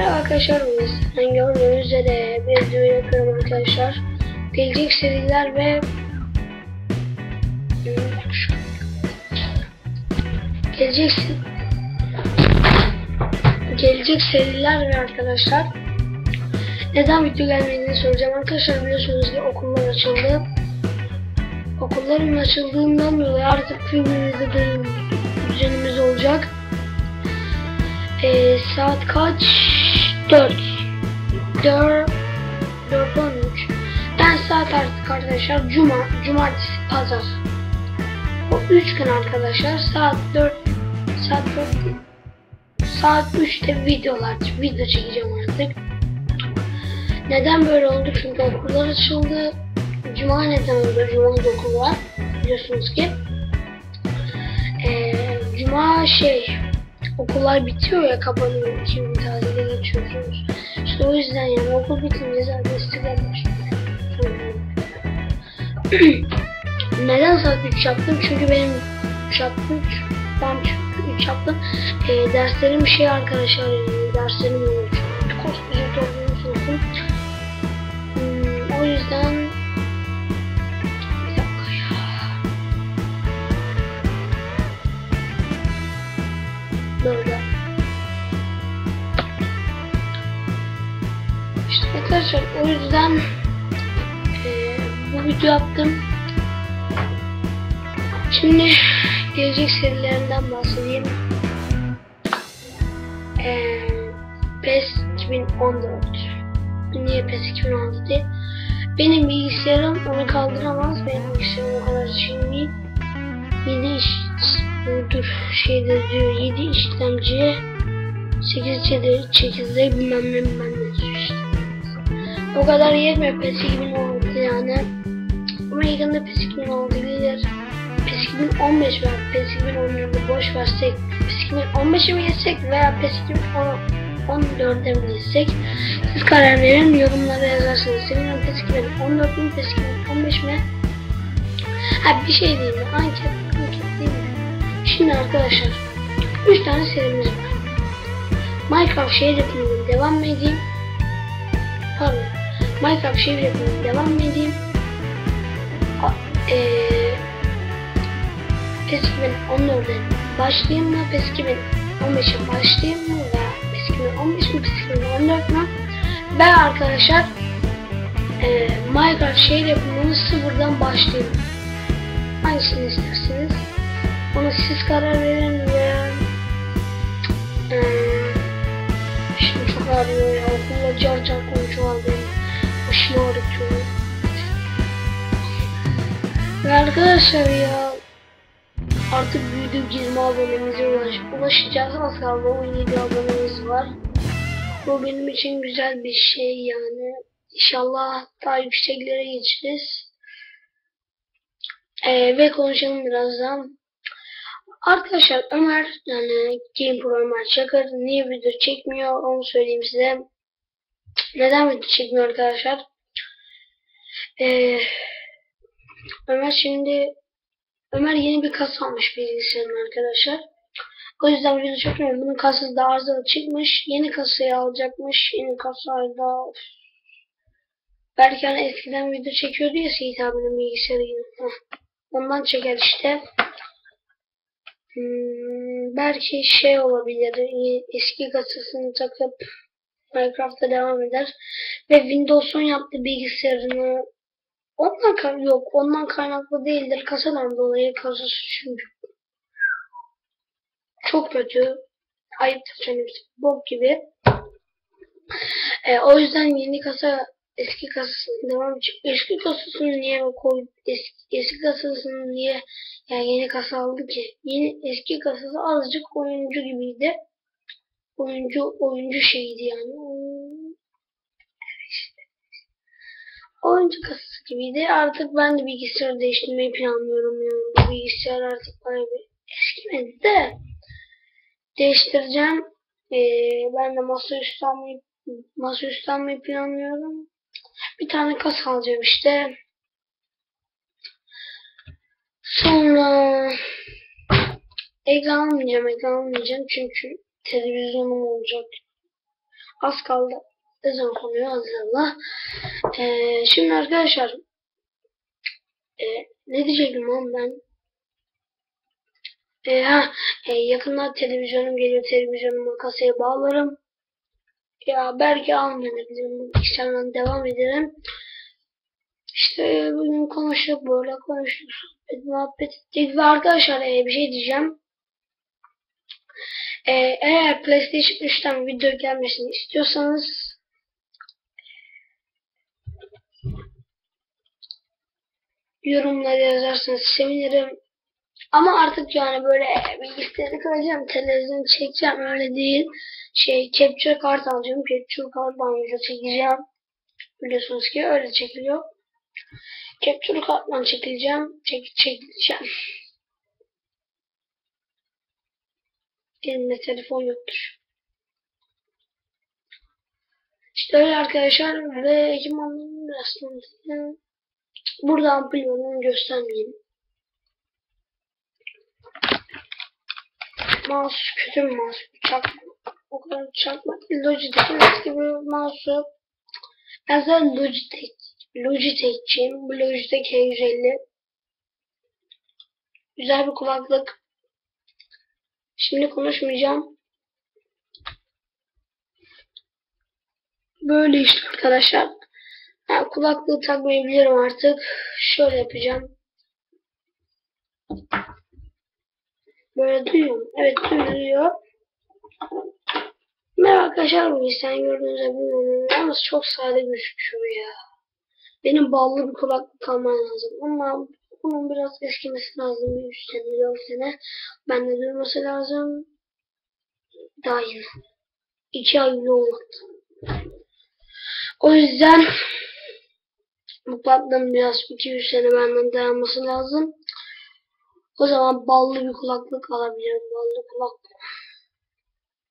Merhaba arkadaşlar sizden gördüğünüz üzere bir video yapıyorum arkadaşlar. Gelecek seriler ve gelecek gelecek seriler ve arkadaşlar neden video gelmediğini soracağım arkadaşlar biliyorsunuz ki okullar açıldı. Okulların açıldığından dolayı artık dönüm düzenimiz olacak. Ee, saat kaç? 4. 4 4 13. Ben saat artık arkadaşlar cuma, cumartesi, pazar. O 3 gün arkadaşlar saat 4 saat 4 değil. Saat 3'te videolar, video çekeceğim artık. Neden böyle oldu? Çünkü okullar açıldı. Cuma neden oldu? Cuma okul var. Biliyorsunuz ki. Ee, Cuma şey okullar bitiyor ya kapanıyor. Şimdi tatile geçiyorsunuz. İşte o yüzden yani okul bitince zaten istiklal. Neden saat 3 yaptım? Çünkü benim 3 yaptım. Ben 3 yaptım. Ee, derslerim şey arkadaşlar yani derslerim oluyor. Böyle. İşte arkadaşlar o yüzden eee, bu video yaptım. Şimdi gelecek serilerinden bahsedeyim. Eee PES 2014. Niye PES 2016 değil? Benim bilgisayarım onu kaldıramaz. Benim bilgisayarım o kadar değil. 7 iş dur şeyde diyor 7 işlemci 8 çedir çekirdeği bilmem ne bilmem ne. O kadar yetmiyor PES 2016 yani. Ama yakında PES 2016 gelir. PES 2015 veya PES 2014'ü boş versek PES 2015'e mi geçsek veya PES 2014'e mi geçsek siz karar verin yorumlara yazarsınız. Senin PES 2014 mi PES 2015 mi? Ha bir şey diyeyim mi? Anket? Şimdi arkadaşlar 3 tane serimiz var. Minecraft şehir devam edeyim? Pardon. Minecraft şehir yapımına devam edeyim? Eee PES 2014'e başlayayım mı? PES 2015'e başlayayım mı? Veya PES 2015 mi? PES 2014 mu? Ben arkadaşlar eee Minecraft şehir yapımını sıfırdan başlayayım. Hangisini isterseniz ona siz karar verin ve eee şimdi çok ağrıyor ya. Okulla car car konuşuyor benim. Başımı ağrıtıyor. Ve arkadaşlar ya artık büyüdük 20 abonemize ulaş, ulaşacağız. Az kaldı 17 abonemiz var. Bu benim için güzel bir şey yani. İnşallah daha yükseklere geçeriz. Ee, ve konuşalım birazdan. Arkadaşlar Ömer yani Game Pro Ömer Çakır niye video çekmiyor onu söyleyeyim size. Neden video çekmiyor arkadaşlar? Ee, Ömer şimdi Ömer yeni bir kasa almış bilgisayarın arkadaşlar. O yüzden video çekmiyor. Bunun kasası da arızalı çıkmış. Yeni kasayı alacakmış. Yeni kasayla Belki hani eskiden video çekiyordu ya Seyit abinin bilgisayarı yine. Ondan çeker işte. Hmm, belki şey olabilir. Eski kasasını takıp Minecraft'ta devam eder. Ve Windows'un yaptığı bilgisayarını ondan yok ondan kaynaklı değildir. Kasadan dolayı kasası çünkü çok kötü. Ayıp söylemesi bok gibi. E, o yüzden yeni kasa eski kasasının devam edecek. Eski kasasını niye koy eski, eski kasasını niye yani yeni kasa aldı ki? Yeni eski kasası azıcık oyuncu gibiydi. Oyuncu oyuncu şeydi yani. Oyuncu kasası gibiydi. Artık ben de bilgisayarı değiştirmeyi planlıyorum yani. Bilgisayar artık bana bir eskimedi de değiştireceğim. Ee, ben de masaüstü almayı masaüstü almayı planlıyorum. Bir tane kasa alacağım işte. Sonra ekran almayacağım, ekran almayacağım çünkü televizyonum olacak. Az kaldı. Ezan konuyor azallah. Ee, şimdi arkadaşlar e, ne diyecektim lan ben? E, ha, e, yakında televizyonum geliyor. Televizyonumu kasaya bağlarım. Ya belki almayabilirim. Bilgisayardan devam ederim. İşte bugün konuştuk böyle konuştuk. Sohbet, muhabbet ettik. Ve arkadaşlar e, bir şey diyeceğim. E, eğer PlayStation 3'ten video gelmesini istiyorsanız yorumlara yazarsanız sevinirim. Ama artık yani böyle bilgisayarı kıracağım, televizyon çekeceğim öyle değil. Şey capture kart alacağım, capture karttan video çekeceğim. Biliyorsunuz ki öyle çekiliyor. Capture karttan çekileceğim, çek çekileceğim. Elimde telefon yoktur. İşte öyle arkadaşlar ve ekipmanın aslında burada ampul yolunu göstermeyeyim. Mouse kötü bir mouse. Çakma. O kadar çakma. Logitech'in eski bir mouse'u. Ben zaten Logitech. Logitech'ciyim. Bu Logitech H150. Güzel bir kulaklık. Şimdi konuşmayacağım. Böyle işte arkadaşlar. Ha, kulaklığı takmayabilirim artık. Şöyle yapacağım. Böyle duyuyor. Evet duyuluyor. Merhaba arkadaşlar bugün sen gördüğünüz gibi yalnız çok sade gözüküyor ya. Benim ballı bir kulaklık almam lazım ama bunun biraz eskimesi lazım. Bir 3 sene 4 sene. Bende durması lazım. Daha yeni. 2 ay bile. O yüzden bu kulaklığın biraz 2-3 sene benden dayanması lazım. O zaman ballı bir kulaklık alabilirim. Ballı kulaklık.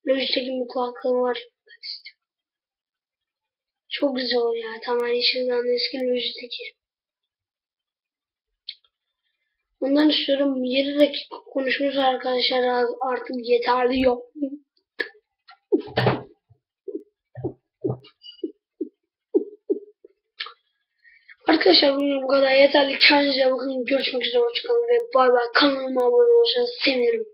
Logitech'in bir kulaklığım var. Çok güzel oluyor ya. Tamamen işinden eski Logitech'i. Ondan istiyorum 7 dakika konuşmuş arkadaşlar artık yeterli yok. Arkadaşlar bugün bu kadar yeterli. Kendinize bakın. Görüşmek üzere. Hoşçakalın ve bay bay. Kanalıma abone olursanız sevinirim.